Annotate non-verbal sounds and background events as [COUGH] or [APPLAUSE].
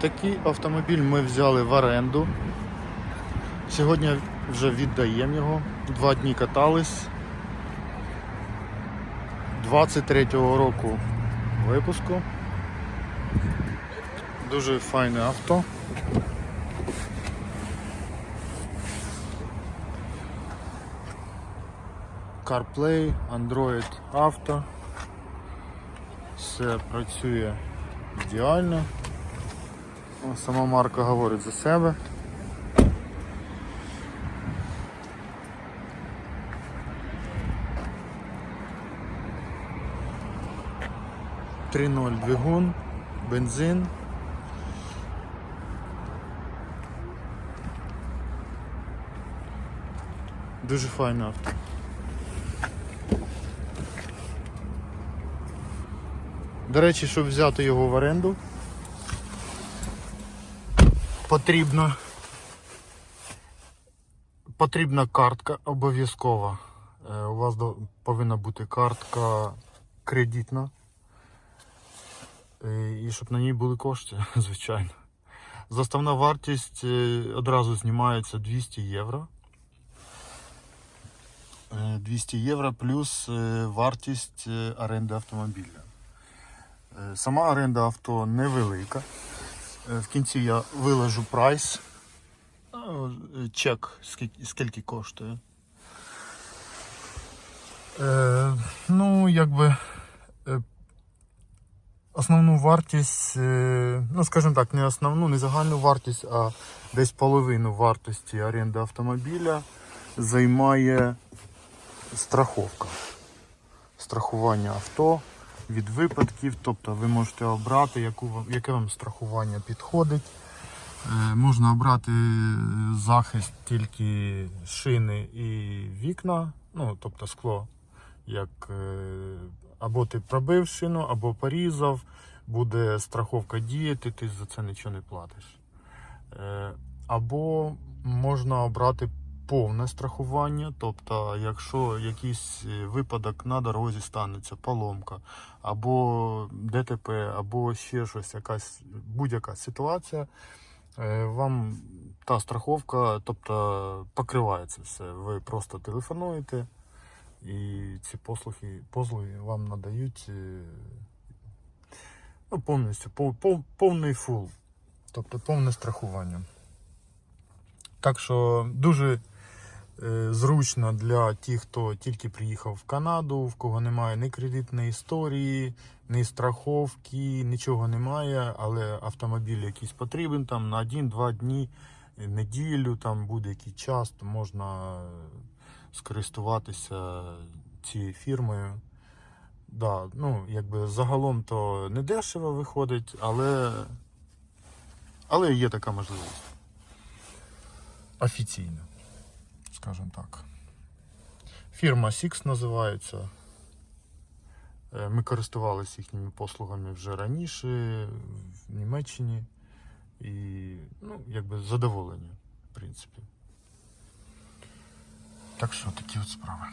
Такий автомобіль ми взяли в оренду. Сьогодні вже віддаємо його. Два дні катались. 23-го року випуску. Дуже файне авто. CarPlay, Android Auto. Все працює ідеально. Сама марка говорить за себе. Три ноль двигун, бензин. Дуже файне авто. До речі, щоб взяти його в оренду, потрібно потрібна картка обов'язкова. Е, У вас повинна бути картка кредитна. Е, І щоб на ній були кошти, [LAUGHS] звичайно. Заставна вартість е, одразу знімається 200 євро. Е, 200 євро плюс вартість оренди автомобіля. Сама оренда авто невелика. Е, В кінці я виложу прайс. Е, Чек, скільки, скільки коштує. Е, ну, якби основну вартість, ну, скажімо так, не основну, не загальну вартість, а десь половину вартості оренди автомобіля займає страховка. Страхування авто від випадків, тобто ви можете обрати, яку, вам- яке вам страхування підходить. Е, Можна обрати е, захист тільки шини і вікна, ну тобто скло. Як е, або ти пробив шину, або порізав, буде страховка діяти, ти за це нічого не платиш. Або можна обрати повне страхування, тобто, якщо якийсь е, випадок на дорозі станеться, поломка, або ДТП, або ще щось, якась будь-яка ситуація, е, вам та страховка, тобто покриває це все. Ви просто телефонуєте і ці послуги, послуги вам надають е, ну, повністю, пов, пов, повний фул, тобто повне страхування. Так що дуже зручно для тих, хто тільки приїхав в Канаду, в кого немає ні кредитної історії, ні страховки, нічого немає, але автомобіль якийсь потрібен там на 1-2 дні, е, неділю, там будь-який час, то можна е, скористуватися цією фірмою. Да, ну, якби загалом то не дешево виходить, але, але є така можливість. Офіційно, скажімо так. Фірма Six називається. Е, Ми користувалися їхніми послугами вже раніше в Німеччині. І ну, якби задоволені, в принципі. Так що такі от справи.